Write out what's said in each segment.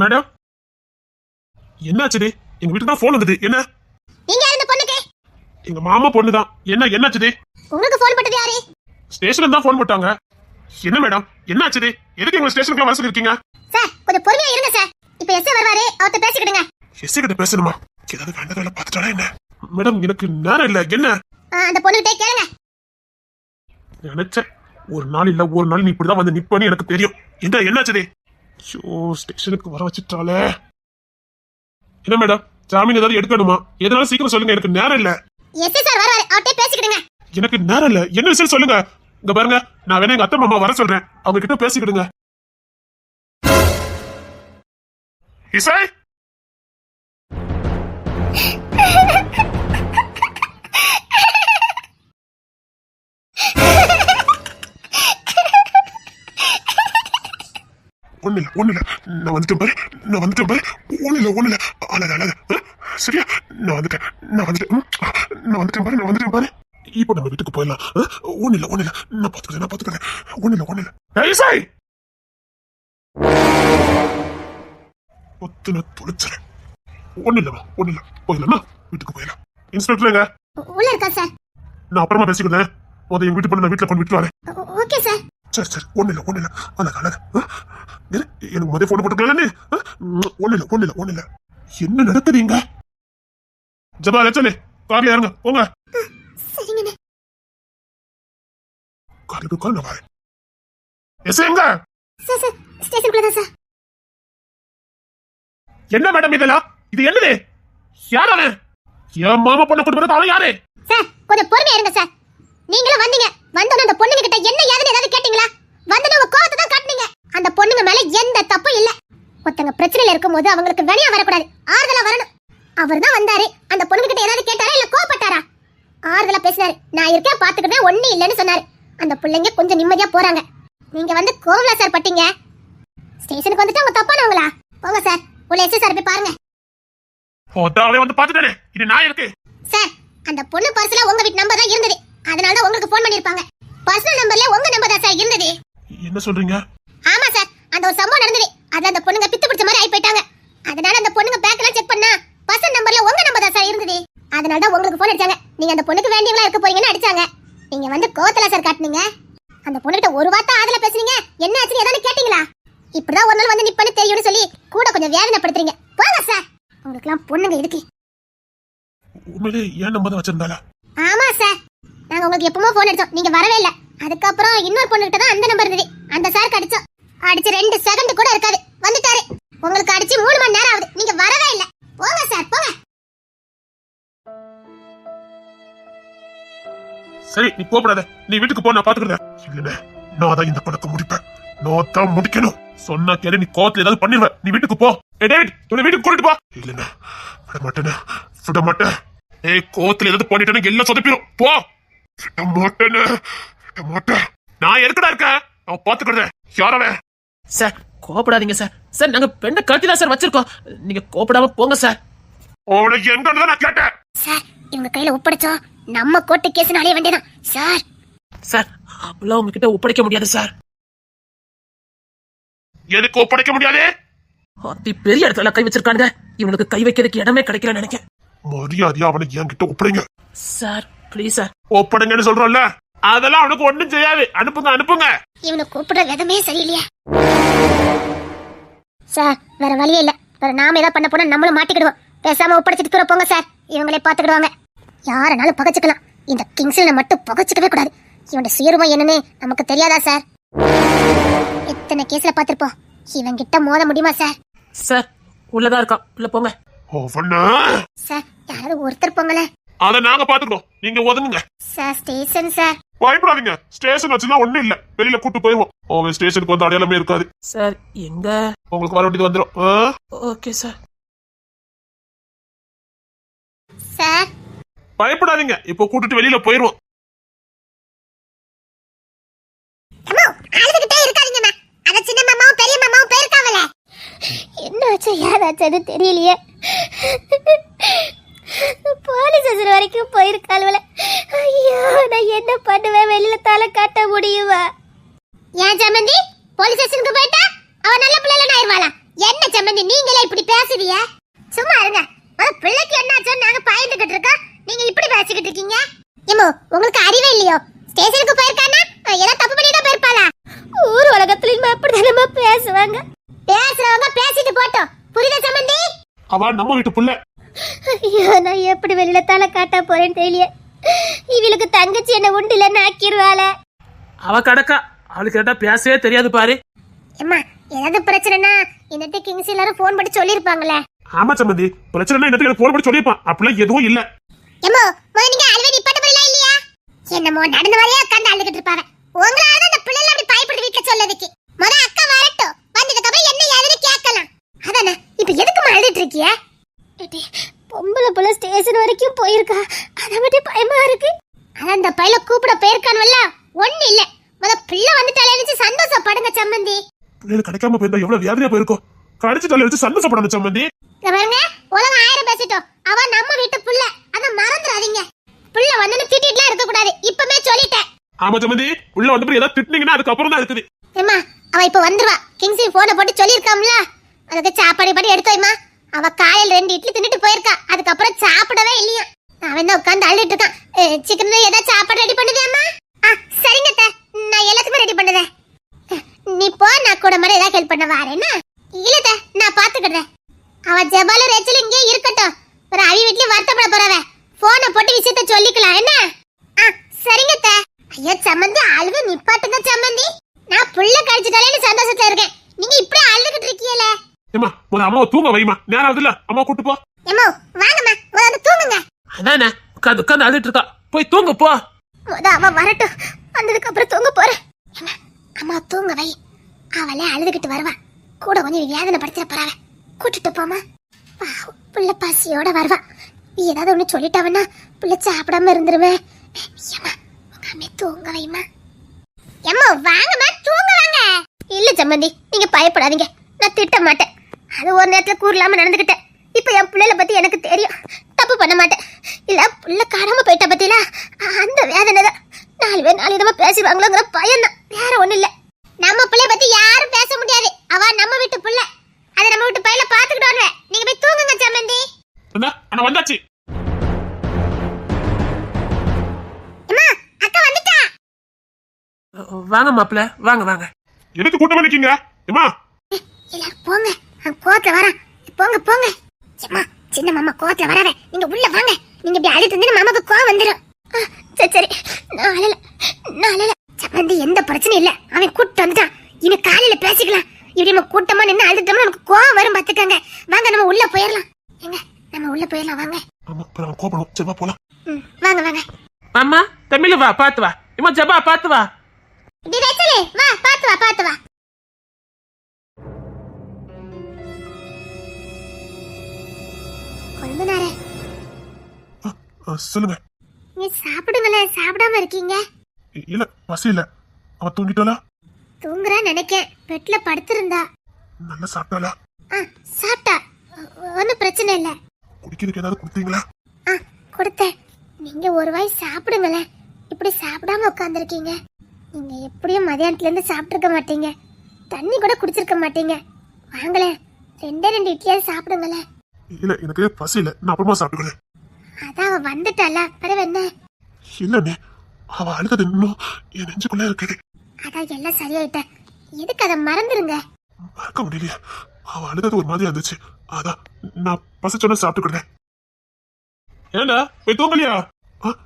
Madam? என்னாச்சுடி? எங்க வீட்டுக்கு தான் போன் வந்தது. என்ன? நீங்க யார் இந்த பொண்ணுக்கு? எங்க மாமா பொண்ணு தான் என்ன என்னாச்சுடி? உங்களுக்கு ஃபோன் பண்ணது யாரு? ஸ்டேஷன்ல தான் போன் போட்டாங்க. என்ன மேடம்? என்னாச்சுடி? எதுக்கு எங்க ஸ்டேஷனுக்கு வர சொல்லிருக்கீங்க சார் கொஞ்சம் பொறுமையா இருங்க சார். இப்ப எஸ் வருவாரு அவர்ட்ட பேசிக்கிடுங்க. எஸ் கிட்ட பேசணுமா? ஏதாவது வேண்டாம் வேலை பார்த்துட்டாடா என்ன? மேடம் எனக்கு நேரம் இல்ல. என்ன? அந்த பொண்ணுகிட்டே கேளுங்க. நினைச்சேன். ஒரு நாள் இல்ல ஒரு நாள் நீ இப்படிதான் வந்து நிப்பன்னு எனக்கு தெரியும். என்ன என்னாச்சுடி? ஐயோ ஸ்டேஷனுக்கு வர வச்சுட்டாலே என்ன மேடம்? ஜாமீன் ஏதாவது எடுக்கணுமா? எதனால சீக்கிரம் சொல்லுங்க எனக்கு நேரம் இல்ல. எஸ் சார் வருவாரு அவர்ட்ட பேசிக்கிடுங்க. எனக்கு நேரம் இல்ல. என்ன விஷயம் சொல்லுங்க? இங்க பாருங்க நான் வேணா எங்க அத்தை மாமா வர சொல்றேன். அவங்க கிட்ட பேசிக்கிடுங்க. இசை? ஒண்ணு இல்ல ஒண்ணு இல்ல நான் வந்துட்டேன் பாரு நான் வந்துட்டேன் பாரு. ஒண்ணு இல்ல ஒண்ணு இல்ல அழகு அழகு சரியா? நான் வந்துட்டேன் நான் வந்துட்டேன். நான் வந்துட்டேன் பாரு நான் வந்துட்டேன் பாரு. இப்போ நம்ம வீட்டுக்கு போயிடலாம். ஒண்ணு இல்ல ஒண்ணு இல்ல நான் பாத்துக்கிறேன் நான் பாத்துக்கிறேன் ஒண்ணு இல்ல ஒண்ணு இல்ல ஏய், இசை! ஒத்துன துளிச்சறேன் ஒண்ணு இல்ல ஒண்ணு இல்ல போயிடலாமா? வீட்டுக்கு போயிடலாம். இன்ஸ்பெக்டருங்க உள்ள இருக்கா சார். நான் அப்புறமா பேசிக்கிறேன். முத எங்க வீட்டு பொண்ணு நான் வீட்டுல கொண்டு விட்டு வரேன். சார் சரி ஒண்ணு இல்ல ஒண்ணு இல்ல. அழகு அழகு இரு, எனக்கு முதல் போன் போட்டுக்கலான்னு ஒண்ணு இல்ல ஒண்ணு இல்ல ஒண்ணு இல்ல. என்ன நடக்குதுங்க ஜபா லட்சணே கார்ல இறங்க போங்க. கார்ல போய் நான் வரேன். எஸ் எங்க? என்ன மேடம் இதெல்லாம்? இது என்னது? யார் அவன் என் மாமா பொண்ணை கொண்டு போறது அவன் யாரு? சார் கொஞ்சம் பொறுமையா இருங்க சார். நீங்களும் வந்தீங்க. வந்தோன்னு அந்த பொண்ணுங்க கிட்ட என்ன ஏதுன்னு ஏதாவது கேட்டீங்களா? வந்தோன்னு உங்க கோவத்தை தான் காட்டுனீங்க. அந்த பொண்ணுங்க மேல எந்த தப்பும் இல்ல. ஒருத்தங்க பிரச்சனையில இருக்கும்போது அவங்களுக்கு வெளியா வரக்கூடாது. ஆறுதலா வரணும். அவர் தான் வந்தாரு. அந்த பொண்ணுங்க கிட்ட ஏதாவது கேட்டாரா இல்ல கோவப்பட்டாரா? ஆறுதலா பேசினாரு. நான் இருக்கேன் பாத்துக்கிட்டே ஒண்ணு இல்லைன்னு சொன்னாரு. அந்த பிள்ளைங்க கொஞ்சம் நிம்மதியா போறாங்க. நீங்க வந்து கோவலா சார் பட்டீங்க. ஸ்டேஷனுக்கு வந்துட்டு அவங்க தப்பானவங்களா? போங்க சார் உள்ள எஸ் சார் போய் பாருங்க. வந்து பாத்துட்டானே இது நான் இருக்கு சார் அந்த பொண்ணு பர்ஸ்ல உங்க வீட்டு நம்பர் தான் இருந்தது. அதனால தான் உங்களுக்கு ஃபோன் பண்ணிருப்பாங்க பர்சனல் நம்பர்ல உங்க நம்பர் தான் சார் இருந்தது. என்ன சொல்றீங்க? ஆமா சார் அந்த ஒரு சம்பவம் நடந்தது. அதுல அந்த பொண்ணுங்க பித்து பிடிச்ச மாதிரி ஆயி போயிட்டாங்க. அதனால அந்த பொண்ணுங்க பேக்கெல்லாம் செக் பண்ணா பர்சனல் நம்பர்ல உங்க நம்பர் தான் சார் இருந்தது. அதனால தான் உங்களுக்கு ஃபோன் அடிச்சாங்க. நீங்க அந்த பொண்ணுக்கு வேண்டியவங்களா இருக்க போறீங்கன்னு அடிச்சாங்க. நீங்க வந்து கோவத்துல சார் காட்டுனீங்க. அந்த பொண்ணுகிட்ட ஒரு வார்த்தை ஆதல பேசுறீங்க என்ன ஆச்சுன்னு ஏதாவது கேட்டீங்களா? இப்படிதான் ஒரு நாள் வந்து நிப்பன்னு தெரியும்னு சொல்லி கூட கொஞ்சம் வேதனைப்படுத்துறீங்க. போங்க சார் உங்களுக்குலாம் பொண்ணுங்க இருக்கு. உண்மையிலே ஏன் நம்பர் வச்சிருந்தாளா? ஆமா சார் நாங்கள் உங்களுக்கு எப்பவுமே ஃபோன் அடித்தோம் நீங்கள் வரவே இல்லை. அதுக்கப்புறம் இன்னொரு பொண்ணுகிட்ட தான் அந்த நம்பர் இருந்தது. அந்த சாருக்கு அடிச்சோம். அடிச்சு ரெண்டு செகண்ட் கூட இருக்காது. வந்துட்டாரு. உங்களுக்கு அடிச்சு மூணு மணி நேரம் ஆகுது. நீங்க வரவே இல்லை. போங்க சார் போங்க. சரி நீ போகப்படாத நீ வீட்டுக்கு போ நான் பாத்துக்கிறேன். இல்ல நான் தான் இந்த படத்தை முடிப்பேன். நான் தான் முடிக்கணும். சொன்னா கேளு நீ கோவத்துல ஏதாவது பண்ணிடுவேன் நீ வீட்டுக்கு போ. ஏ டேவிட் இவனை வீட்டுக்கு கூட்டிட்டு போ. இல்லண்ணா விட மாட்டேண்ணா விட மாட்டேன் ஏய் கோவத்துல ஏதாவது பண்ணிட்டேன்னு எல்லாம் சொதப்பிடும் போ. விட மாட்டேனே. நான் எதுக்குடா இருக்கேன்? அவன் பாத்துக்கிறேன் யாரவன் சார் கோபப்படாதீங்க சார். சார் நாங்க பெண்ணை கட்டி தான் சார் வச்சிருக்கோம். நீங்க கோபப்படாம போங்க சார். அவனை எங்க நான் கேட்டேன். சார் இவங்க கையில ஒப்படைச்சோம். நம்ம கோர்ட்டு கேஸ் அலைய வேண்டியதான் சார். சார் அப்பெல்லாம் உங்ககிட்ட ஒப்படைக்க முடியாது சார். எதுக்கு ஒப்படைக்க முடியாது? அத்தி பெரிய இடத்துல கை வச்சிருக்கானுங்க. இவனுக்கு கை வைக்கிறதுக்கு இடமே கிடைக்கல நினைக்கிறேன் மரியாதையா அவனை என்கிட்ட ஒப்படைங்க. சார் ப்ளீஸ் சார் ஒப்படைங்கன்னு சொல்றோம்ல? அதெல்லாம் அவனுக்கு ஒண்ணும் செய்யாது. அனுப்புங்க அனுப்புங்க. இவனை கூப்பிடுற விதமே சரியில்லையா. சார் வேற வழியே இல்ல. வேற நாம ஏதாவது பண்ண போனா நம்மளும் மாட்டிக்கிடுவோம். பேசாம ஒப்படைச்சிட்டு தூர போங்க சார். இவங்களே பாத்துக்கிடுவாங்க. யாரனாலும் பகச்சுக்கலாம். இந்த கிங்ஸ்ல மட்டும் பகச்சுக்கவே கூடாது. இவனோட சுயரூபம் என்னன்னு நமக்கு தெரியாதா சார்? எத்தனை கேஸ்ல பாத்திருப்போம்? இவன் கிட்ட மோத முடியுமா சார்? சார் உள்ளதா இருக்கான். உள்ள போங்க. சார் யாராவது ஒருத்தர் போங்களே அதை நாங்க பாத்துக்கிறோம். நீங்க ஒதுங்குங்க. Sir station sir. பயப்படாதீங்க. ஸ்டேஷன் வச்சுதான் ஒண்ணும் இல்ல. வெளியில கூட்டு போயிருவோம் அவன் ஸ்டேஷனுக்கு வந்து அடையாளமே இருக்காது. சார் எங்க? உங்களுக்கு வர வேண்டியது வந்துடும்? Okay sir. சார். பயப்படாதீங்க. இப்போ கூட்டிட்டு வெளியில போயிருவோம் அம்மா அழுதுகிட்டே இருக்காதீங்கம்மா அத சின்ன மாமாவும் பெரிய மாமாவும் போயிருக்காவல என்ன ஆச்சு ஏதாச்சும் தெரியலையே. போலீஸ் ஸ்டேஷன் வரைக்கும் போயிருக்காள்வல ஐயோ நான் என்ன பண்ணுவேன்? வெளியில தலை காட்ட முடியுமா? ஏன் ஜமந்தி போலீஸ் ஸ்டேஷனுக்கு போயிட்டா? அவ நல்ல பிள்ளைல ஆயிருவாளா? என்ன சம்பந்தி நீங்களே இப்படி பேசுறீங்க? சும்மா இருங்க. ஒரு பிள்ளைக்கு என்னாச்சோ நாங்க பயந்துகிட்டு இருக்கோம். நீங்க இப்படி பேசிக்கிட்டு இருக்கீங்க? ஏமோ உங்களுக்கு அறிவே இல்லையோ? ஸ்டேஷனுக்கு போயிருக்கானா? ஏதோ தப்பு பண்ணி தான் போயிருப்பாளா? ஊர் உலகத்துல அப்படிதானமா பேசுவாங்க. பேசுறவங்க பேசிட்டு போட்டோம். புரியுதா சம்பந்தி? அவ நம்ம வீட்டு புள்ள. ஐயோ நான் எப்படி வெளியில தலை காட்ட போறேன்னு தெரியல. இவளுக்கு தங்கச்சி என்ன உண்டு இல்லைன்னு ஆக்கிடுவாள அவ கடக்கா. அவளுக்கு கேட்டா பேசவே தெரியாது பாரு. அம்மா ஏதாவது பிரச்சனைனா இந்த கிங்ஸ் எல்லாரும் ஃபோன் பண்ணி சொல்லிருப்பாங்களே ஆமா சம்பந்தி. பிரச்சனை என்னத்துக்கு போன் பண்ணி சொல்லியிருப்பான். அப்படிலாம் எதுவும் இல்ல. எம்மோ முத நீங்க அழுவே நிப்பாட்ட போறீங்களா இல்லையா? என்னமோ நடந்த மாதிரியே உட்கார்ந்து அழுதுகிட்டு இருப்பாங்க உங்களால அந்த பிள்ளைல அப்படி பயப்படுது வீட்டுல சொல்லதுக்கு. முத அக்கா வரட்டும். வந்ததுக்கு அப்புறம் என்ன ஏதுன்னு கேட்கலாம். அதானே இப்ப எதுக்கு அழுதுட்டு இருக்கிய? பொம்பளை புள்ள ஸ்டேஷன் வரைக்கும் போயிருக்கா. அத மட்டும் பயமா இருக்கு. அதான் அந்த பையல கூப்பிட போயிருக்கானுவல்ல. ஒண்ணு இல்ல. முத பிள்ளை வந்துட்டாலே நினைச்சு சந்தோஷப்படுங்க சம்மந்தி. பிள்ளைகள் கிடைக்காம போயிருந்தா எவ்வளவு வேதனையா போயிருக்கும் கடிச்சு தலை வச்சு சந்தோஷப்படணும் சம்பந்தி இங்க பாருங்க உலகம் ஆயிரம் பேசிட்டோம். அவ நம்ம வீட்டு புள்ள. அத மறந்துடாதீங்க. புள்ள வந்து திட்டிட்டுலாம் இருக்க கூடாது இப்பமே சொல்லிட்டேன். ஆமா சம்பந்தி உள்ள வந்த ஏதாவது திட்டினீங்கன்னா அதுக்கப்புறம் தான் இருக்குது. ஏம்மா அவ இப்ப வந்துருவா. கிங்ஸி போனை போட்டு சொல்லிருக்காம்ல அதுக்கு சாப்பாடு படி எடுத்து வைமா அவ காலையில ரெண்டு இட்லி தின்னுட்டு போயிருக்கா. அதுக்கப்புறம் சாப்பிடவே இல்லையா? அவன் தான் உட்காந்து அழுதுட்டு இருக்கான். சிக்கன் ஏதாவது சாப்பாடு ரெடி பண்ணுதேம்மா ஆ சரிங்க நான் எல்லாத்துக்குமே ரெடி பண்ணுதேன் நீ போ நான் கூட மாதிரி ஏதாவது ஹெல்ப் பண்ண வாரேன்னா? இல்ல நான் பாத்துக்கிறேன் அவ ஜபாலும் ரேச்சலும் இங்கே இருக்கட்டும். ஒரு அவி வீட்லயும் வருத்தப்பட போறவ. போனை போட்டு விஷயத்த சொல்லிக்கலாம் என்ன? ஆ சரிங்க அத்தை. ஐயோ சம்மந்தி அழுக நிப்பாட்டுங்க சம்மந்தி. நான் புள்ள கழிச்சிட்டாலே சந்தோஷத்துல இருக்கேன். நீங்க இப்படி அழுதுகிட்டு இருக்கீங்களே. ஏமா முதல்ல அம்மாவை தூங்க வைமா நேரம் ஆகுது இல்ல அம்மா கூட்டு போ. எம்மோ வாங்கம்மா முத வந்து தூங்குங்க. அதானே உட்காந்து உட்காந்து அழுதுட்டு இருக்கா. போய் தூங்கு போ. முத அவ வரட்டும். வந்ததுக்கு அப்புறம் தூங்க போறேன். அம்மா, அம்மா தூங்க வை. அவளே அழுதுகிட்டு வருவா. கூட கொஞ்சம் வேதனை படுத்துற போறாவ கூட்டிட்டு போமா பாவம், புள்ள பசியோட வருவா. நீ ஏதாவது ஒண்ணு சொல்லிட்டவனா புள்ள சாப்பிடாம இருந்துருவே ஏம்மா உங்க அம்மைய தூங்க வைமா எம்மா வாங்கம்மா தூங்க வாங்க. இல்ல சம்மந்தி நீங்க பயப்படாதீங்க. நான் திட்ட மாட்டேன் அது ஒரு நேரத்துல கூறலாம நடந்துக்கிட்டேன் இப்ப என் பிள்ளைல பத்தி எனக்கு தெரியும். தப்பு பண்ண மாட்டேன். இல்ல புள்ள காணாம போயிட்ட பத்தில அந்த வேதனை தான். நாலு பேர் நாலு விதமா பேசிடுவாங்களோங்கிற பயம் தான். வேற ஒண்ணு இல்ல. நம்ம பிள்ளை பத்தி யாரும் பேச முடியாது. அவ நம்ம வீட்டு புள்ள. அதை நம்ம வீட்டு பையில பாத்துக்கிட்டு வருவேன். நீங்க போய் தூங்குங்க சம்மந்தி. அண்ணா வந்தாச்சு. அம்மா அக்கா வந்துட்டா. வாங்க மாப்பிள்ள வாங்க வாங்க. எதுக்கு கூட்டம் நிக்கீங்க? ஏமா எல்லாரும் போங்க. கோத்துல வரான். போங்க போங்க. அம்மா சின்ன மாமா கோத்துல வராத. நீங்க உள்ள வாங்க. நீங்க இப்படி அழுத்து இருந்தா மாமாக்கு கோவம் வந்துடும் ஆ, சரி சரி. நான் அழல. நான் அழல. எந்த பிரச்சனையும் இல்ல. அவன் கூட்டு வந்துட்டான். இனி காலையில பேசிக்கலாம். இப்படி நம்ம கூட்டமா நின்று அழுத்தோம்னா நமக்கு கோவம் வரும் பாத்துக்கங்க. வாங்க நம்ம உள்ள போயிடலாம் எங்க நம்ம உள்ள போயிடலாம் வாங்க. ஆமா அப்புறம் அவன் கோபணும் சரி வா போலாம். ம், வாங்க வாங்க. அம்மா தமிழ் வா பாத்து வா. இம்மா ஜபா பாத்து வா. வா பாத்து வா பாத்து வா. கொழுந்தனாரே. சொல்லுங்க. நீ சாப்பிடுங்களேன் சாப்பிடாம இருக்கீங்க. இல்ல பசி இல்ல. அவ தூங்கிட்டாளா தூங்குறா நினைக்கேன். பெட்ல படுத்திருந்தா. நல்லா சாப்பிட்டாளா? சாப்பிட்டா. ஒன்றும் பிரச்சனை இல்லை. குடிக்கிறதுக்கு ஏதாவது கொடுத்தீங்களா? கொடுத்தேன். நீங்க ஒரு வாய் சாப்பிடுங்களேன். இப்படி சாப்பிடாம உட்காந்துருக்கீங்க நீங்க எப்படியும் மதியானத்துல இருந்து சாப்பிட்டுருக்க மாட்டீங்க. தண்ணி கூட குடிச்சிருக்க மாட்டீங்க. வாங்களேன். ரெண்டே ரெண்டு இட்லியாவது சாப்பிடுங்களேன். இல்ல எனக்கு பசி இல்ல. நான் அப்புறமா சாப்பிட்டுக்கிறேன். அதான் அவ வந்துட்டால பிறகு என்ன? இல்லண்ணே அவ அழுதது இன்னும் என் நெஞ்சுக்குள்ள இருக்குது. அதான் எல்லாம் சரியாயிட்ட எதுக்கு அதை மறந்துருங்க? மறக்க முடியலையே. அவ அழுதது ஒரு மாதிரியா இருந்துச்சு. அதான் நான் பசிச்சோன்னு சாப்பிட்டுக்கிறேன். ஏண்டா போய் தூங்கலையா? ஆ,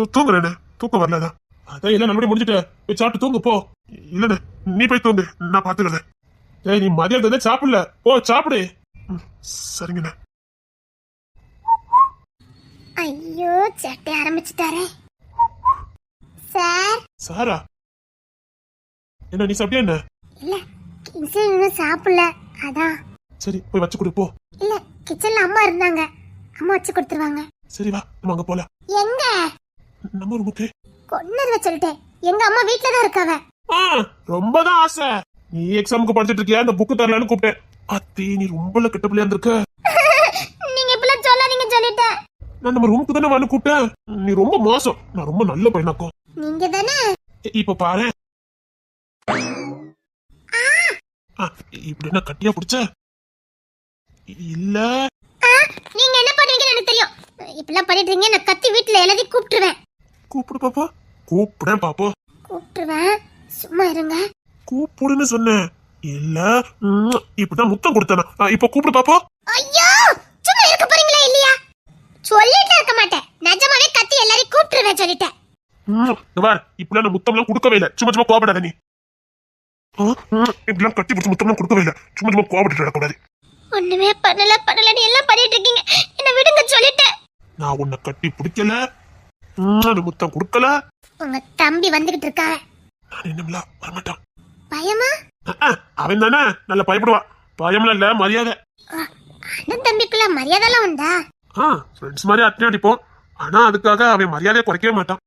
தூ- தூங்குறேனே தூக்கம் வரலதான் அதான். எல்லாம் நல்லபடியா முடிஞ்சுட்ட. போய் சாப்பிட்டு தூங்கு போ. இல்லண்ணே நீ போய் தூங்கு. நான் பாத்துக்கிறேன் ஏய் நீ மதியம் சாப்பிடல. போ சாப்பிடு. சரிங்கண்ணே. ஐயோ சட்டை ஆரம்பிச்சுட்டாரே சார் சாரா என்ன நீ சாப்பிட்டியா என்ன இல்ல கிச்சன் இன்னும் சாப்பிடல அதான் சரி போய் வச்சு கொடு போ இல்ல கிச்சன்ல அம்மா இருந்தாங்க அம்மா வச்சு கொடுத்துருவாங்க சரி வா நம்ம அங்க போலாம் எங்க நம்ம ரூமுக்கு கொண்டு சொல்லிட்டேன் எங்க அம்மா வீட்ல தான் இருக்காவ ரொம்ப தான் ஆசை நீ எக்ஸாமுக்கு படிச்சிட்டு இருக்கியா அந்த புக்கு தரலான்னு கூப்பிட்டேன் அத்தி நீ ரொம்ப கெட்ட பிள்ளையா இருந்திருக்க நீங்க இப்பெல்லாம் சொல்லாதீங்க சொல்லிட்டேன் நான் நம்ம ரூமுக்கு தானே வந்து கூப்பிட்டேன். நீ ரொம்ப மோசம். நான் ரொம்ப நல்ல பையனாக்கும் நீங்க தானே இப்ப பாரு. இப்படி என்ன கட்டியா பிடிச்ச? இல்ல. நீங்க என்ன பண்ணுவீங்கன்னு எனக்கு தெரியும். இப்பெல்லாம் பண்ணிட்டு இருக்கீங்க நான் கத்தி வீட்டுல எழுதி கூப்பிட்டுருவேன். கூப்பிடு பாப்பா. கூப்பிடுறேன் பாப்போ. கூப்பிட்டுருவேன். சும்மா இருங்க. கூப்பிடுன்னு சொன்னேன். இல்ல. இப்படிதான் முத்தம் கொடுத்தேனா இப்ப கூப்பிடு பாப்போ. ஐயோ! சும்மா இருக்க போறீங்களா இல்லையா சொல்லிட்டு இருக்க மாட்டேன். நிஜமாவே கத்தி எல்லாரையும் கூப்பிட்டுருவேன் சொல்லிட்டேன். இப்படிலாம் நான் முத்தம்லாம் கொடுக்கவே இல்லை. சும்மா சும்மா கோபப்படாத நீ. இப்படிலாம் கட்டி பிடிச்சி முத்தம்லாம் கொடுக்கவே இல்லை. சும்மா சும்மா கோபப்பட்டு விடக்கூடாது ஒண்ணுமே பண்ணல பண்ணலன்னு எல்லாம் பண்ணிட்டு இருக்கீங்க. என்ன விடுங்க சொல்லிட்டேன். நான் உன்னை கட்டி பிடிக்கல. முத்தம் கொடுக்கல. உங்க தம்பி வந்துகிட்டு இருக்காங்க நான் என்னமில்ல வரமாட்டான். பயமா? அவன் தானே? நல்லா பயப்படுவான் பயம்லாம் இல்ல மரியாதை. அண்ணன் தம்பிக்குள்ள மரியாதைலாம் உண்டா? ஆ ஃப்ரெண்ட்ஸ் மாதிரி அட்டனை அடிப்போம். ஆனா அதுக்காக அவன் மரியாதையை குறைக்கவே மாட்டான்.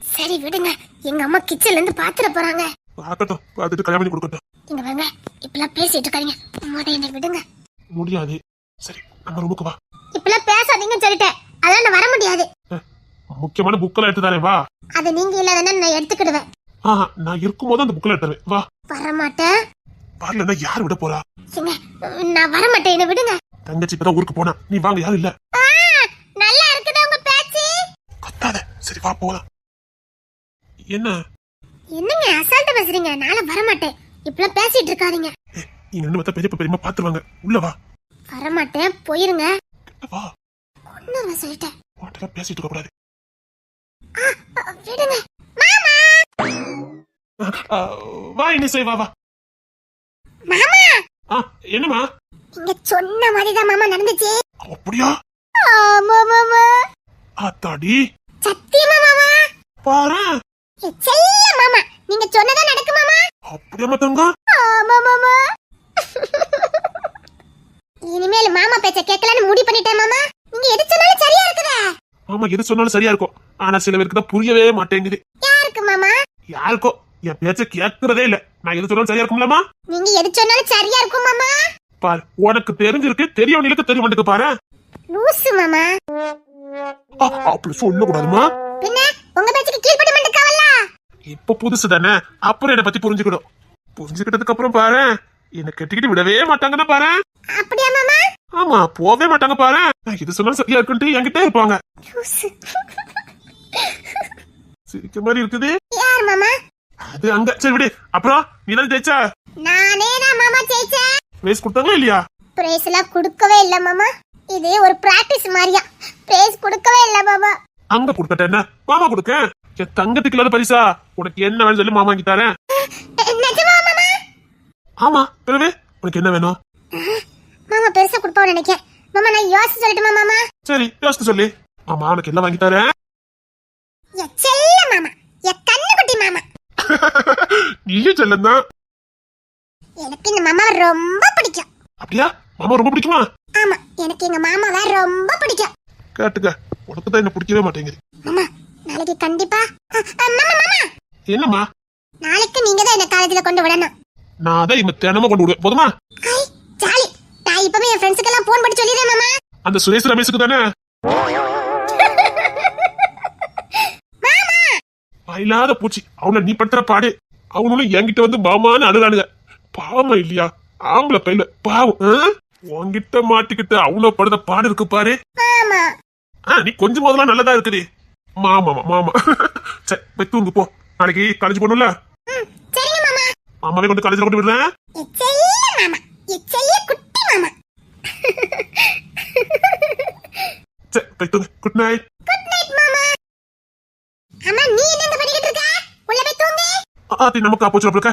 சரி விடுங்க. எங்க அம்மா கிச்சன்ல இருந்து பாத்துட போறாங்க. பார்க்கட்டும். பார்த்துட்டு கல்யாணம் பண்ணி கொடுக்கட்டும். இங்க வாங்க. இப்பெல்லாம் பேசிட்டு இருக்காதீங்க. முத என்ன விடுங்க. முடியாது. சரி நம்ம ரூமுக்கு வா. இப்பெல்லாம் பேசாதீங்கன்னு சொல்லிட்டேன். அதான் நான் வர முடியாது. முக்கியமான புக்கெல்லாம் எடுத்து தரேன் வா. அது நீங்க இல்லாதனா நான் எடுத்துக்கிடுவேன். ஆ நான் இருக்கும்போது அந்த புக்கில் எடுத்துருவேன் வா. வரமாட்டேன். வரலன்னா யார் விட போறா? நான் வரமாட்டேன். என்ன விடுங்க. தங்கச்சி இப்பதான் ஊருக்கு போனா. நீ வாங்க யாரும் இல்ல. ஆ, நல்லா இருக்குதா உங்க பேச்சு? கத்தாத. சரி வா போலாம். என்ன? என்னங்க அசால்ட்டா பேசுறீங்க? நாளை வரமாட்டேன். இப்பெல்லாம் பேசிட்டு இருக்காதீங்க. இங்க நின்று பார்த்தா பெரியப்பா பெரியமா பாத்துருவாங்க உள்ள வா. வரமாட்டேன். போயிருங்க. கிட்ட வா. ஒன்னு சொல்லிட்டேன். உன்கிட்ட பேசிட்டு இருக்க கூடாது. விடுங்க. மாமா! வா இனிசை வா வா. மாமா! ஆ என்னம்மா? நீங்க சொன்ன மாதிரிதான் மாமா நடந்துச்சு. அப்படியா? ஆமா மாமா. ஆத்தாடி சத்தியமா மாமா? பாரு. செல்ல மாமா. நீங்க சொன்னதா நடக்கு மாமா? அப்படியா தங்கம் ஆமா மாமா. இனிமேல் மாமா பேச்ச கேட்கலான்னு முடிவு பண்ணிட்டேன் மாமா. நீங்க எது சொன்னாலும் சரியா இருக்குதே. ஆமா எது சொன்னாலும் சரியா இருக்கும். ஆனா சில பேருக்கு தான் புரியவே மாட்டேங்குது. யாருக்கு மாமா? யாருக்கோ? என் பேச்ச கேட்கறதே இல்ல. நான் எது சொன்னாலும் சரியா இருக்கும்லமா நீங்க எது சொன்னாலும் சரியா இருக்கும் மாமா. பாரு உனக்கு தெரிஞ்சிருக்கு தெரியவனுக்கு தெரிய மாட்டேங்குது பாரு. லூசு மாமா. ஆ, அப்படி சொல்ல கூடாதுமா பின்ன உங்க பேச்சுக்கு கீழ்ப்படி மாட்டேக்காவல்ல இப்ப புதுசு தானே அப்புறம் என்ன பத்தி புரிஞ்சுக்கணும். புரிஞ்சுக்கிட்டதுக்கு அப்புறம் பாரு என்ன கட்டிக்கிட்டு விடவே மாட்டாங்கன்னா பாரு. அப்படியா மாமா? ஆமா போவே மாட்டாங்க பாரு. இது சொன்னாலும் சரியா இருக்குன்ட்டு என்கிட்ட இருப்பாங்க. சிரிக்க மாதிரி இருக்குது. யார் மாமா? அது அங்க சரி விடு. அப்புறம் நீ தான் ஜெயிச்சா? நானே தான் மாமா ஜெயிச்சேன். பிரைஸ் கொடுத்தாங்களா இல்லையா? பிரைஸ் எல்லாம் கொடுக்கவே இல்ல மாமா. இது ஒரு பிராக்டிஸ் மாதிரியா. பிரைஸ் கொடுக்கவே இல்ல மாமா. அங்க கொடுக்கட்ட என்ன? மாமா கொடுக்க. என் தங்கத்துக்கு இல்லாத பரிசா? உனக்கு என்ன வேணும் சொல்லி மாமா தரேன். ஆமா பிறகு உனக்கு என்ன வேணும்? மாமா பெருசா கொடுப்பான்னு நினைக்கிறேன் மாமா நான் யோசிச்சு சொல்லட்டுமா மாமா? சரி யோசித்து சொல்லு. மாமா உனக்கு எல்லாம் வாங்கி தரேன்? செல்ல மாமா. என் கண்ணுக்குட்டி மாமா. நீயும் செல்லம் தான். எனக்கு இந்த மாமாவை ரொம்ப பிடிக்கும். அப்படியா? மாமா ரொம்ப பிடிக்குமா? ஆமா எனக்கு எங்க மாமாவை ரொம்ப பிடிக்கும். கேட்டுக்க உனக்கு தான் என்ன பிடிக்கவே மாட்டேங்குது. மாமா நாளைக்கு கண்டிப்பா அஹ், அஹ், மாமா மாமா. என்னம்மா? நாளைக்கு நீங்க தான் என்ன காலேஜ்ல கொண்டு விடணும். நான் அதை இவன் தினமும் கொண்டு விடுவேன். போதுமா? ஐ ஜாலி. நான் இப்பவே என் ஃப்ரெண்ட்ஸ்க்கு எல்லாம் போன் பண்ணி சொல்லிடுறேன் மாமா. அந்த சுரேஷ் ரமேஷுக்கு தானே? இல்லாத பூச்சி. அவனை நீ படுத்துற பாடு. அவனும் என்கிட்ட வந்து மாமான்னு அழுதானுங்க பாவமா இல்லையா? ஆம்பளை பையில பாவம்? உன்கிட்ட மாட்டிக்கிட்டு அவனை படுத்த பாடு இருக்கு பாரு. நீ கொஞ்சம் போதெல்லாம் நல்லதா இருக்குது. மாமா மாமா. சரி போய் தூங்கு போ. நாளைக்கு காலேஜ் போகணும்ல? மாமாவே கொண்டு காலேஜ்ல கொண்டு விடுறேன் சரி போய் தூங்கு. குட் நைட் குட் நைட் மாமா. அம்மா நீ என்ன பண்ணிக்கிட்டு இருக்க? ஆத்தி நமக்கு அப்போச்சு இருக்க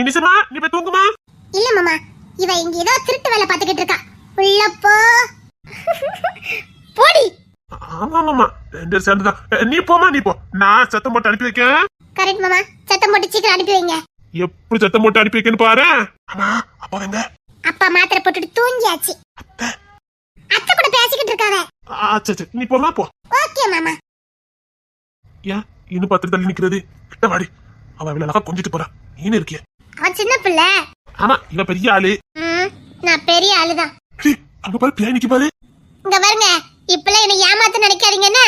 இனிசமா நீ போய் தூங்குமா? இல்ல மாமா இவ இங்க ஏதோ திருட்டு வேலை பார்த்துக்கிட்டு இருக்கா. உள்ள போ. போடி. ஆமா ஆமா ரெண்டு சேர்ந்துதான். நீ போமா நீ போ. நான் சத்தம் போட்டு அனுப்பி வைக்கேன். கரெக்ட் மாமா. சத்தம் போட்டு சீக்கிரம் அனுப்பி வைங்க. எப்படி சத்தம் போட்டு அனுப்பி வைக்கன்னு பாரு. ஆமா அப்பா வெங்க. அப்பா மாத்திரை போட்டுட்டு தூங்கியாச்சு. அத்தை. அத்தை கூட பேசிக்கிட்டு இருக்காங்க ஆ, சரி சரி. நீ போமா போ. ஓகே மாமா. ஏன் இன்னும் பத்து தள்ளி நிக்கிறது? கிட்ட வாடி. அவ இவ்வளவு அழகா கொஞ்சிட்டு போறா. நீனு இருக்கிய. அவன் சின்ன பிள்ளை. ஆமா இவ பெரிய ஆளு. நான் பெரிய ஆளுதான். அங்க பாரு பிள்ளை நிக்க பாரு. இங்க பாருங்க இப்பெல்லாம் என்ன ஏமாத்த நினைக்காதீங்கன்னு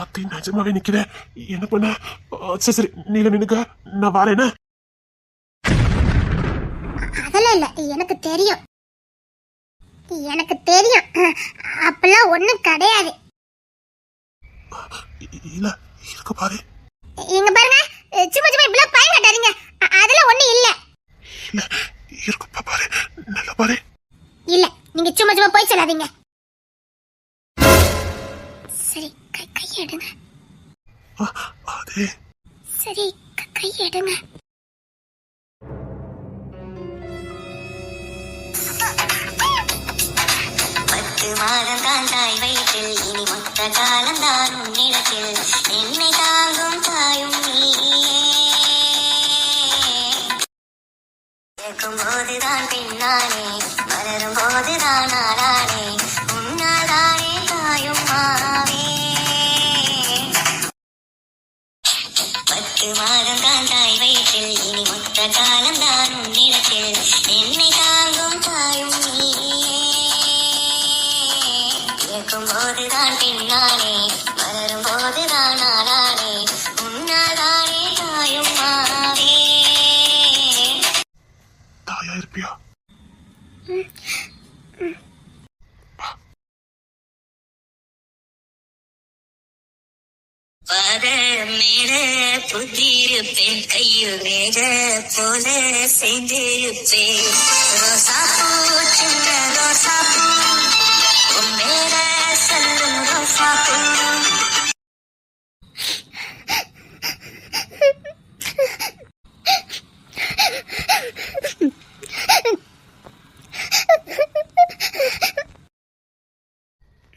அத்தி நிஜமாவே நிக்கிறேன். என்ன பண்ண? சரி சரி நீல நின்னுக்க. நான் வரேன்னு அதெல்லாம் இல்ல எனக்கு தெரியும். எனக்கு தெரியும். அப்பெல்லாம் ஒண்ணும் கிடையாது. இல்ல இருக்கு பாரு. இங்க பாருங்க. சும்மா சும்மா இப்படிலாம் பயம் கட்டாதீங்க. அதெல்லாம் ஒண்ணும் இல்ல. இல்ல இருக்கு பாரு நல்லா பாரு. இல்ல நீங்க சும்மா சும்மா போய் சொல்லாதீங்க. சரி கை கை எடுங்க. அது. சரி க- கை எடுங்க. பத்து மாதம் தான் தாய் வயிற்றில் இனி மொத்த காலம் தான் உன்னிடத்தில் என்னை புத்திருப்பேன் கையில் வேக போல செஞ்சிருப்பேன் ரோசா பூ சின்ன ரோசா பூ உன் மேல சொல்லும் ரோசா பூ.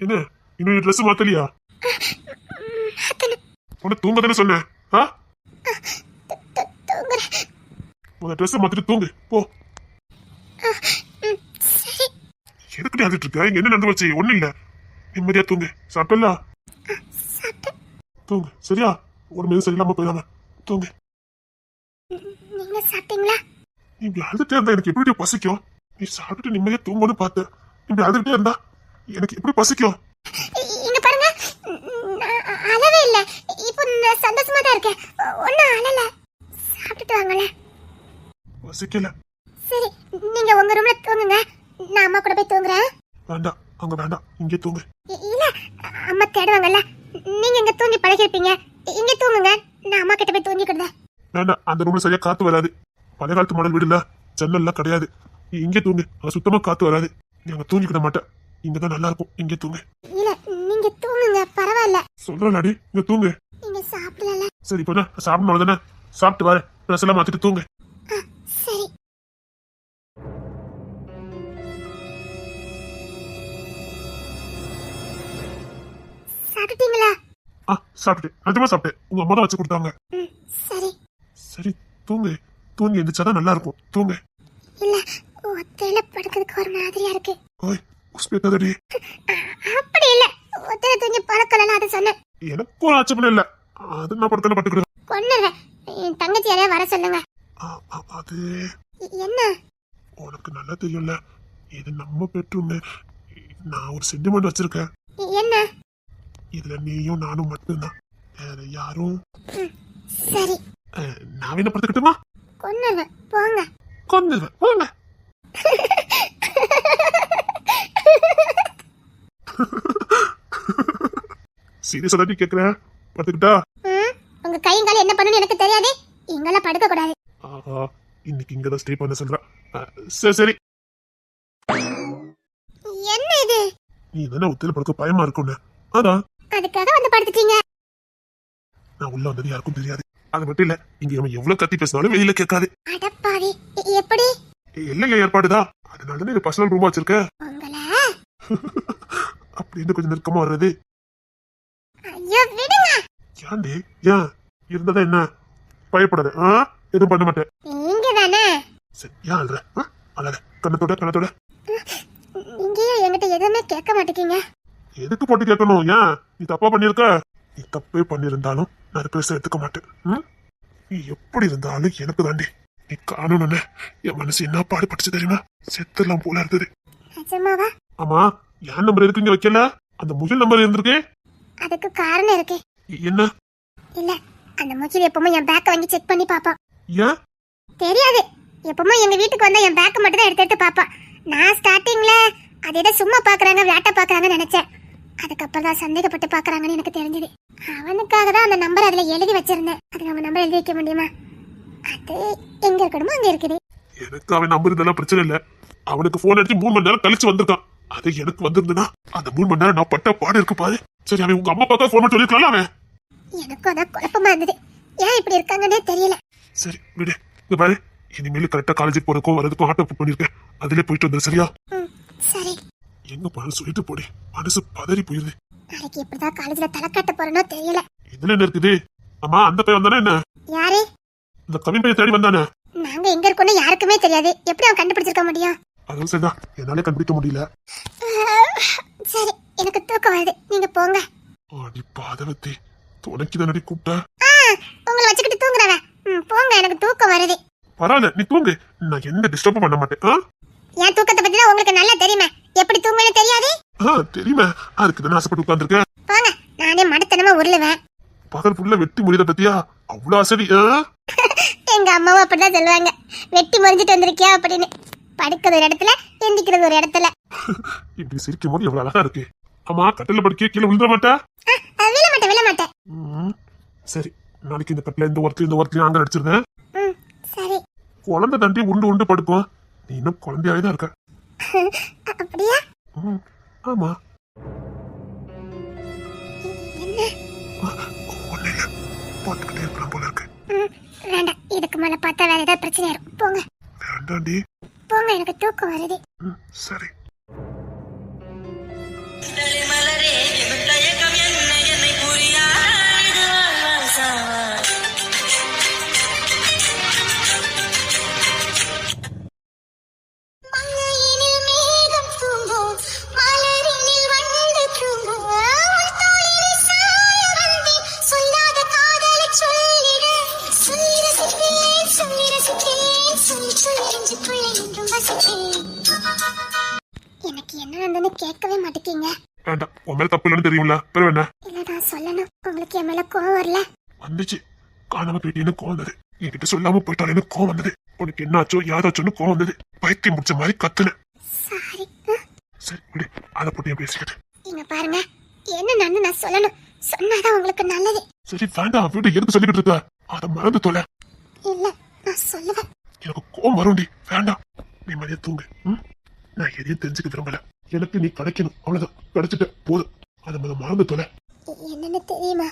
என்ன? இன்னும் ட்ரெஸ் மாத்தலையா? உன்னை தூங்க சொன்னேன் ஆ? உன் ட்ரெஸ் மாத்திட்டு தூங்கு. போ. எதுக்கு நீ அழுதுட்டு இருக்க? இங்க என்ன நடந்து வச்சு ஒண்ணும் இல்ல. நிம்மதியா தூங்கு. சாப்பிட்டல தூங்கு. சரியா? ஒரு மீது சரியில்லாம போயிடாம தூங்கு. நீங்க சாப்பிட்டீங்களா? நீ இப்படி அழுதுட்டே இருந்தா எனக்கு எப்படி பசிக்கும்? நீ சாப்பிட்டு நிம்மதியா தூங்கணும்னு பார்த்தேன் இப்படி அழுதுட்டே இருந்தா எனக்கு எப்படி பசிக்கும் இ- இங்க பாருங்க நான் அ- அழவே இல்ல இப்போ நான் சந்தோஷமா தான் இருக்கேன் ஒன்னும் அழல. சாப்பிட்டுட்டு வாங்களேன் பசிக்கல சரி நீங்க உங்க ரூம்ல தூங்குங்க. நான் அம்மா கூட போய் தூங்குறேன். வேண்டாம் அங்க வேண்டாம். இங்கே தூங்கு. இல்ல அம்மா தேடுவாங்கல்ல. நீங்க இங்க தூங்கி பழகிருப்பீங்க. இங்க தூங்குங்க. நான் அம்மா கிட்ட போய் தூங்கிக்கிடுதேன் வேண்டாம் அந்த ரூம்ல சரியா காத்து வராது. பழைய காலத்து மாடல் வீடு இல்ல ஜன்னல்லாம் கிடையாது. இங்கே தூங்கு. அங்க சுத்தமா காத்து வராது. நீ அங்க தூங்கிக்கிட மாட்டேன் இங்கதான் நல்லா இருக்கும். இங்கே தூங்கு. இல்ல நீங்க தூங்குங்க. பரவாயில்ல. சொல்றேன்டி இங்க தூங்கு. நீங்க சாப்பிடல. சரி இப்போ என்ன? சாப்பிடணும் தானே சாப்பிட்டு வர ட்ரெஸ் எல்லாம் மாத்திட்டு தூங்கு. சரி. சாப்பிட்டீங்களா? ஆ சாப்பிட்டு நிஜமா சாப்பிட்டேன். உங்க அம்மா தான் வச்சு கொடுத்தாங்க. சரி. சரி தூங்கு. தூங்கி எந்திரிச்சாதான் நல்லா இருக்கும் தூங்கு. இல்ல ஒத்தையில படுக்கிறதுக்கு ஒரு மாதிரியா இருக்கு. ஓய் உஸ்பேத்தாதடி அப்படி இல்ல ஒத்தையில தூங்கி பழக்கலாம் அதை சொன்னேன். எனக்கு ஒரு ஆட்சேபம் இல்ல. அது நான் படுக்கல பட்டுக்கிடுவேன் கொன்னுறேன். என் தங்கச்சி யாரையா வர சொல்லுங்க. அது என்ன? உனக்கு நல்லா தெரியும்ல. இது நம்ம பெட்ரூம் நான் ஒரு சென்டிமெண்ட் வச்சிருக்கேன். என்ன? இதுல நீயும் நானும் மட்டும்தான். வேற யாரும். சரி. நான் என்ன படுத்துக்கிட்டுமா கொன்னுறேன். போங்க. கொண்டுருவேன் போங்க. சீரியஸா தான் கேக்குறேன் படுத்துக்கிட்டா உங்க கையும் காலும் என்ன பண்ணணும்னு எனக்கு தெரியாது. இங்கெல்லாம் படுக்க கூடாது ஆஹா இன்னைக்கு இங்கதான் ஸ்டே பண்ண சொல்றேன் அஹ், சரி சரி. என்ன இது? நீ தானே படுக்க பயமா இருக்கும்னு. அதான். அதுக்காக வந்து படுத்துட்டீங்க. நான் உள்ள வந்தது யாருக்கும் தெரியாது. அது மட்டும் இல்ல இங்க அவன் எவ்வளவு கத்தி பேசினாலும் வெளியில கேட்காது. அடப்பாவி எப்படி? இல்லைங்க ஏற்பாடுதான் அதனால தானே இது பர்சனல் ரூமா வச்சிருக்க. அப்படின்னு கொஞ்சம் நெருக்கமா வர்றது. ஐயோ ஏன்டி ஏன்? இருந்ததா என்ன? பயப்படாத. எதுவும் பண்ண மாட்டேன். நீங்க தானே சரி ஏன் அழுற? ஆ? அழாத. கண்ணத்தோட கண்ணத்தோட நீங்க என்கிட்ட எதுவுமே கேட்க மாட்டேங்க எதுக்கு போட்டு கேட்கணும்? ஏன்? நீ தப்பா பண்ணிருக்க நீ தப்பே பண்ணிருந்தாலும் நான் அதை பெருசா எடுத்துக்க மாட்டேன்? நீ எப்படி இருந்தாலும் எனக்கு தாண்டி. நீ காணணும்னு என் மனசு என்ன பாடுபட்டுச்சு தெரியுமா? செத்துலாம் போல இருந்தது. ஆமா என் நம்பர் எதுக்கு இங்க வைக்கல? அந்த முகில் நம்பர் இருந்திருக்கே. அதுக்கு காரணம் இருக்கு. என்ன? இல்ல அந்த முச்சில் எப்பவுமே என் பேக்கை வாங்கி செக் பண்ணி பாப்பான் ஏன்? தெரியாது. எப்பவுமே எங்க வீட்டுக்கு வந்தா என் பேக்கை மட்டும் தான் எடுத்து எடுத்து பாப்பான் நான் ஸ்டார்டிங்ல அது ஏதோ சும்மா பாக்குறாங்க விளையாட்ட பாக்குறாங்கன்னு நினைச்சேன். அதுக்கப்புறம் தான் சந்தேகப்பட்டு பாக்குறாங்கன்னு எனக்கு தெரிஞ்சது. அவனுக்காக தான் அந்த நம்பர் அதுல எழுதி வச்சிருந்தேன். அதுக்கு அவன் நம்பர் எழுதி வைக்க முடியுமா? அது எங்க இருக்கணுமோ அங்க இருக்குது. எனக்கு அவன் நம்பர் இதெல்லாம் பிரச்சனை இல்ல. அவனுக்கு போன் அடிச்சு மூணு மணி நேரம் கழிச்சு வந்திருக்கான். அது எனக்கு வந்திருந்தனா அந்த மூணு மணி நேரம் நான் பட்ட பாடு இருக்கு பாரு. சரி அவன் உங்க அம்மா பக்கம் போன் பண்ணி சொல்லிருக்கலாம் அவன்? எனக்கும் அதான் குழப்பமா இருந்தது. ஏன் இப்படி இருக்காங்கன்னே தெரியல. சரி விடு. இங்க பாரு இனிமேல் கரெக்டா காலேஜுக்கு போறதுக்கும் வரதுக்கும் ஆட்டோ புக் பண்ணிருக்கேன். அதுல போயிட்டு வந்துரு சரியா? சரி. எங்க போனாலும் சொல்லிட்டு போடி. மனசு பதறி போயிருது. நாளைக்கு எப்படிதான் காலேஜ்ல தலை காட்ட போறேனோ தெரியல. இதுல என்ன இருக்குது? அம்மா அந்த பையன் வந்தானே என்ன? யாரு? இந்த கவின் பையன் தேடி வந்தானே? நாங்க எங்க இருக்கோம்னு யாருக்குமே தெரியாது. எப்படி அவன் கண்டுபிடிச்சிருக்க முடியும்? அதுவும் சரிதான். என்னாலே கண்டுபிடிக்க முடியல. சரி எனக்கு தூக்கம் வருது. நீங்க போங்க. அடி பாதவத்தி துணைக்கு தானடி கூப்பிட்ட. ஆ, உங்களை வச்சுக்கிட்டு தூங்குறவன். போங்க எனக்கு தூக்கம் வருது. பரவாயில்ல நீ தூங்கு. நான் எந்த டிஸ்டர்பும் பண்ண மாட்டேன்? என் தூக்கத்தை பத்தி தான் உங்களுக்கு நல்லா தெரியுமே. எப்படி தூங்கணும்னு தெரியாது? தெரியுமே. அதுக்கு தானே ஆசைப்பட்டு உட்காந்துருக்கேன் போங்க நானே மடத்தனமா உருளுவேன். பகல் ஃபுல்லா வெட்டி முடியத பத்தியா? அவ்வளவு அசடி ஆ? எங்க அம்மாவும் அப்படிதான் சொல்லுவாங்க. வெட்டி முறிஞ்சிட்டு வந்திருக்கியா அப்படின்னு. படுக்கிறது ஒரு இடத்துல எந்திக்கிறது ஒரு இடத்துல. இப்படி சிரிக்கும் போது எவ்வளவு அழகா இருக்கு. ஆமா கட்டில படுக்க கீழே விழுந்துட மாட்டா? விழ மாட்டேன் விழ மாட்டேன். சரி. நாளைக்கு இந்த கட்டில இந்த ஒர்க்கு இந்த ஒர்க்லயும் அங்க அடிச்சிருந்தேன் சரி. குழந்தை தண்டி உண்டு உண்டு படுக்கும். நீ இன்னும் குழந்தையாவே தான் இருக்க. அப்படியா? ஆமா. பார்த்துக்கிட்டே இருக்கலாம் போல இருக்கு. வேண்டாம். இதுக்கு மேல பார்த்தா வேற ஏதாவது பிரச்சனை இருக்கும் போங்க. வேண்டாண்டி. போங்க எனக்கு தூக்கம் வருது. சரி. என்கிட்ட சொல்லாம போயிட்டாலேன்னு கோவம் வந்தது. உனக்கு என்னாச்சோ யாராச்சோன்னு கோவம் வந்தது. பைத்தியம் முடிச்ச மாதிரி கத்துனேன் சாரி. விடு. அதை போட்டு பேசிக்கிட்டு. இங்க பாருங்க. என்ன நடந்து நான் சொல்லணும்? சொன்னாதான் உங்களுக்கு நல்லது. சரி வேண்டாம். வீடு எதுக்கு சொல்லிக்கிட்டு இருக்க? அதை மறந்து தொலை. இல்ல நான் சொல்லுவேன். எனக்கு கோவம் வரும்டி. வேண்டாம். நீ மதியம் தூங்கு? நான் எதையும் தெரிஞ்சுக்க விரும்பல. எனக்கு நீ கிடைக்கணும். அவ்வளவுதான். கிடைச்சிட்ட. போதும். அதை மறந்து தொலை. என்னன்னு தெரியுமா?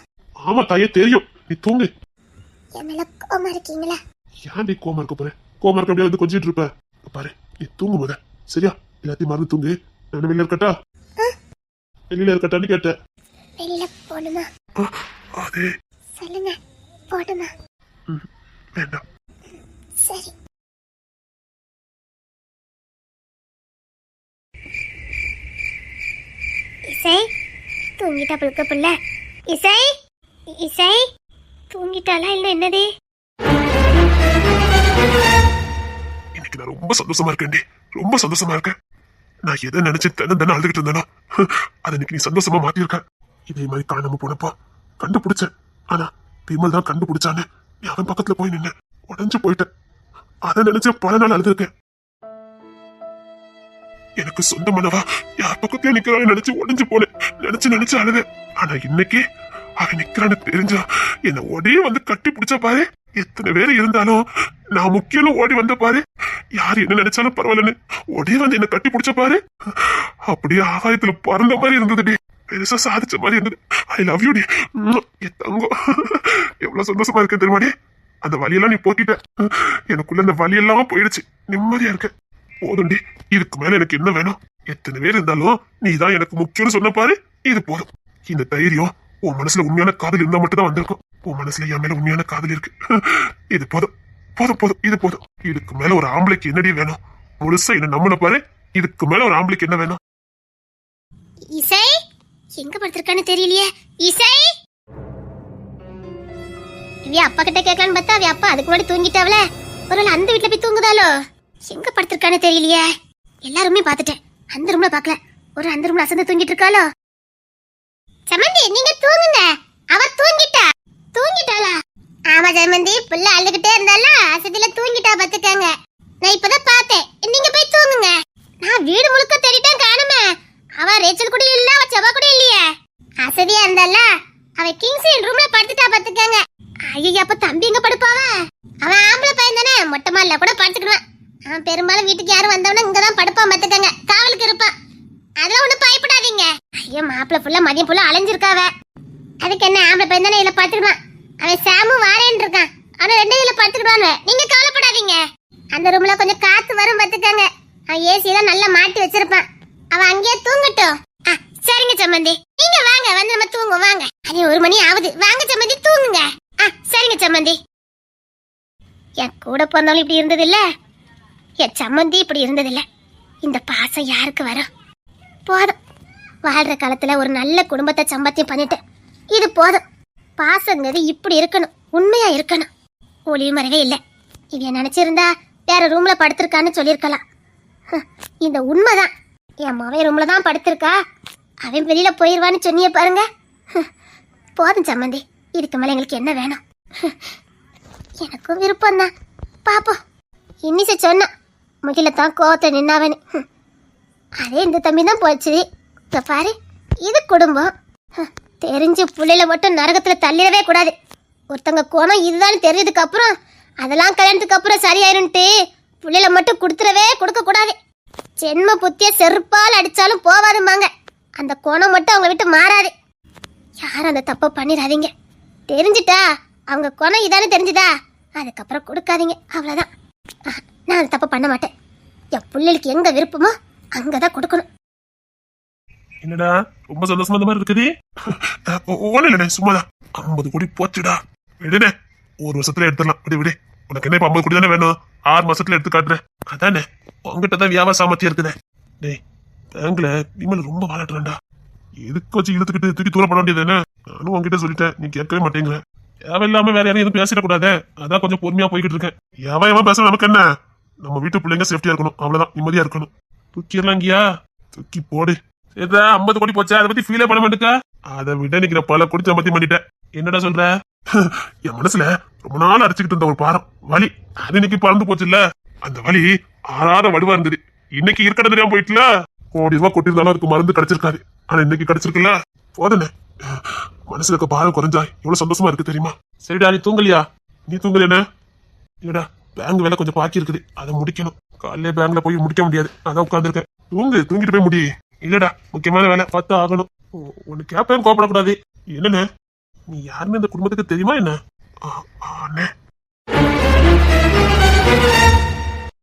ஆமா தாயே தெரியும். நீ தூங்கு. என் மேல கோவமா இருக்கீங்களா? ஏன் நீ கோமா இருக்க போற? கோமா இருக்க அப்படியே வந்து கொஞ்சிட்டு இருப்ப பாரு நீ தூங்கு முத. சரியா? எல்லாத்தையும் மறந்து தூங்கு. நான் வெளியில இருக்கட்டா? வெளியில இருக்கட்டான்னு கேட்டேன். வெளியில போகணுமா ஆ, அதே. சொல்லுங்க போகணுமா ம், வேண்டாம். சரி. இசை தூங்கிட்டா புழுக்க புள்ள. இசை இசை. தூங்கிட்டாளா இல்ல என்னதே? இன்னைக்கு நான் ரொம்ப சந்தோஷமா இருக்கேன்டி ரொம்ப சந்தோஷமா இருக்கேன். நான் எதை நினைச்சு தினம் தன அழுதுகிட்டு இருந்தேனா? அதை இன்னைக்கு நீ சந்தோஷமா மாத்திருக்க இதே மாதிரி காணாம போனப்போ கண்டுபிடிச்சேன். ஆனா விமல் தான் கண்டுபிடிச்சான்னு நீ அவன் பக்கத்துல போய் நின்ன உடஞ்சு போயிட்டேன் அதை நினைச்சு பல நாள் அழுதுருக்கேன். எனக்கு சொந்தமானவா யார் பக்கத்துல நிக்கிறான்னு நினைச்சு உடஞ்சு போனேன். நினைச்சு நினைச்சு அழுது ஆனா இன்னைக்கு அவன் நிக்கிறான்னு தெரிஞ்சா என்ன ஒடே வந்து கட்டி பிடிச்ச பாரு. எத்தனை பேர் இருந்தாலும் நான் முக்கியம் ஓடி வந்த பாரு. யார் என்ன நினைச்சாலும் பரவாயில்லன்னு ஒடே வந்து என்ன கட்டி பிடிச்ச பாரு. அப்படியே ஆகாயத்துல பறந்த மாதிரி இருந்ததுடி. பெருசா சாதிச்ச மாதிரி இருந்தது. ஐ லவ் யூ டி. என் தங்கம். எவ்வளவு சந்தோஷமா இருக்கு தெரியுமாடி அந்த வலியெல்லாம் நீ போக்கிட்ட. எனக்குள்ள அந்த வலியெல்லாம் போயிடுச்சு. நிம்மதியா இருக்க. போதும்டி இதுக்கு மேல எனக்கு என்ன வேணும்? எத்தனை பேர் இருந்தாலும் நீ தான் எனக்கு முக்கியம்னு சொன்ன பாரு. இது போதும். இந்த தைரியம் உன் மனசுல உண்மையான காதல் இருந்தா மட்டும் தான் வந்திருக்கும். உன் மனசுல என் மேல உண்மையான காதல் இருக்கு. இது போதும். போதும் போதும். இது போதும். இதுக்கு மேல ஒரு ஆம்பளைக்கு என்னடி வேணும்? முழுசா என்ன நம்மள பாரு. இதுக்கு மேல ஒரு ஆம்பளைக்கு என்ன வேணும்? இசை? எங்க படுத்திருக்கான்னு தெரியலையே. இசை? இவ அப்பா கிட்ட கேட்கலான்னு பார்த்தா அவ அப்பா அதுக்கு முன்னாடி தூங்கிட்டாவல ஒருவேளை அந்த வீட்டுல போய் தூங்குதாலோ எங்க படுத்திருக்கான்னு தெரியலையே. எல்லாருமே பார்த்துட்டேன். அந்த ரூம்ல பாக்கல ஒரு அந்த ரூம்ல அசந்து தூங்கிட்டு இருக்காளோ? சமந்தி நீங்க தூங்குங்க. அவ தூங்கிட்டா. தூங்கிட்டாளா? ஆமா சமந்தி புள்ள அழுகிட்டே இருந்தால அசதியில தூங்கிட்டா பாத்துக்கங்க. நான் இப்பதான் பார்த்தேன். நீங்க போய் தூங்குங்க. நான் வீடு முழுக்க தேடிட்டேன் காணுமே. அவ ரேச்சல் கூட இல்ல அவ செவ கூட இல்லையே. அசதியா இருந்தால அவ கிங்ஸ் ரூம்ல படுத்துட்டா பாத்துக்கங்க. ஐயோ அப்ப தம்பி எங்க படுப்பாவ? அவன் ஆம்பளை பையன் தானே? மொட்டை மாடல கூட படுத்துக்கிடுவான். அவன் பெரும்பாலும் வீட்டுக்கு யாரும் வந்தவனா இங்கதான் படுப்பான் பாத்துக்கங்க. காவலுக்கு இருப்பான். அதெல்லாம் ஒன்றும் பயப்படாதீங்க. ஐயோ மாப்பிள்ள ஃபுல்லா மதியம் ஃபுல்லா அலைஞ்சிருக்காவ. அதுக்கு என்ன ஆம்பளை பையன் தானே இதுல படுத்துக்கிடுவான்? அவன் சாமும் வாரேன்னு இருக்கான். ஆனால் ரெண்டு இதுல படுத்துக்கிடுவான் நீங்க கவலைப்படாதீங்க. அந்த ரூம்ல கொஞ்சம் காத்து வரும் பாத்துக்கங்க அவன் ஏசி நல்லா மாட்டி வச்சிருப்பான். அவன் அங்கேயே தூங்கட்டும். ஆ, சரிங்க சம்மந்தி. நீங்க வாங்க வந்து நம்ம தூங்குவோம். வாங்க. அது ஒரு மணி ஆகுது. வாங்க சம்மந்தி தூங்குங்க. ஆ சரிங்க சம்மந்தி. என் கூட பிறந்தவளும் இப்படி இருந்தது இல்ல என் சம்மந்தி இப்படி இருந்தது இல்ல இந்த பாசம் யாருக்கு வரும்? போதும். வாழ்ற காலத்தில் ஒரு நல்ல குடும்பத்தை சம்பாத்தியம் பண்ணிட்டேன் இது போதும். பாசங்கிறது இப்படி இருக்கணும் உண்மையா இருக்கணும். ஒளிவு மறைவே இல்லை. இவ நினைச்சிருந்தா வேற ரூம்ல படுத்திருக்கான்னு சொல்லியிருக்கலாம். இந்த இந்த உண்மைதான். என் மவன் ரூம்ல தான் படுத்திருக்கா. அவன் வெளியில போயிடுவான்னு சொன்னிய பாருங்க. போதும் சம்மந்தி. இதுக்கு மேலே எங்களுக்கு என்ன வேணும்? எனக்கும் விருப்பம் தான் பாப்போம். இன்னிசை சொன்னா முகில தான் கோவத்தை நின்னாவனு அதே இந்த தம்பி தான் போச்சு இப்போ பாரு இது குடும்பம். தெரிஞ்சு புள்ளையில மட்டும் நரகத்தில் தள்ளிடவே கூடாது. ஒருத்தங்க குணம் இதுதான் தெரிஞ்சதுக்கு அப்புறம் அதெல்லாம் கல்யாணத்துக்கு அப்புறம் சரியாயிருன்ட்டு புள்ளையில மட்டும் கொடுத்துடவே கொடுக்க கூடாது. ஜென்ம புத்திய செருப்பால் அடித்தாலும் போவாதும்பாங்க. அந்த குணம் மட்டும் அவங்க விட்டு மாறாது. யாரும் அந்த தப்பை பண்ணிடாதீங்க. தெரிஞ்சிட்டா அவங்க குணம் இதானே தெரிஞ்சுதா அதுக்கப்புறம் கொடுக்காதீங்க. அவ்வளோதான் நான் அந்த தப்பை பண்ண மாட்டேன். என் பிள்ளைகளுக்கு எங்கே விருப்பமோ அங்கதான் கொடுக்கணும். என்னடா ரொம்ப சந்தோஷமா இந்த மாதிரி இருக்குது? ஒண்ணு இல்லடே சும்மாதான். ஐம்பது கோடி போச்சுடா. விடுனே ஒரு வருஷத்துல எடுத்துடலாம். விடு விடு. உனக்கு என்ன இப்ப ஐம்பது கோடி தானே வேணும்? ஆறு மாசத்துல எடுத்து காட்டுறேன். அதானே உங்ககிட்ட தான் வியாபார சாமர்த்தியம் இருக்குதே. டேய் பேங்க்ல விமல் ரொம்ப வாழட்டுறா எதுக்கு வச்சு இழுத்துக்கிட்டு தூக்கி தூர பண்ண வேண்டியது என்ன நானும் உங்ககிட்ட சொல்லிட்டேன் நீ கேட்கவே மாட்டேங்கிற. தேவையில்லாம வேற யாரையும் எதுவும் பேசிடக்கூடாதே அதான் கொஞ்சம் பொறுமையா போய்கிட்டு இருக்கேன். எவன் எவன் பேச நமக்கு என்ன? நம்ம வீட்டு பிள்ளைங்க சேஃப்டியா இருக்கணும். அவ்வளவுதான் நிம்மதியா இருக்கணும். தூக்கிடலாம் தூக்கி போடு. ஏதா ஐம்பது கோடி போச்சா? அதை பத்தி ஃபீலே பண்ண மாட்டேக்கா. அதை விட நிக்கிற பல கோடி சம்பத்தி பண்ணிட்டேன் என்னடா சொல்ற? என் மனசுல ரொம்ப நாள் அடிச்சுக்கிட்டு இருந்த ஒரு பாரம். வலி. அது இன்னைக்கு பறந்து போச்சுல்ல. அந்த வலி ஆறாத வடுவா இருந்தது. இன்னைக்கு இருக்கட தெரியாம போயிட்டுல. கோடி ரூபாய் கொட்டிருந்தாலும் அதுக்கு மருந்து கிடைச்சிருக்காது. ஆனா இன்னைக்கு கிடைச்சிருக்குல்ல. போதனே மனசுல இருக்க பாரம் குறைஞ்சா எவ்வளவு சந்தோஷமா இருக்கு தெரியுமா? சரிடா நீ தூங்கலையா? நீ தூங்கலையா இல்லடா பேங்க் வேலை கொஞ்சம் பாக்கி இருக்குது. அதை முடிக்கணும். காலையில பேங்க்ல போய் முடிக்க முடியாது. அதான் உட்காந்துருக்கேன் தூங்கு தூங்கிட்டு போய் முடியும் இல்லடா முக்கியமான வேலை பார்த்தா ஆகணும். உனக்கு கேப்பையும் கோபப்படக்கூடாது என்னண்ணே? நீ யாருன்னு இந்த குடும்பத்துக்கு தெரியுமா என்ன? அண்ணே.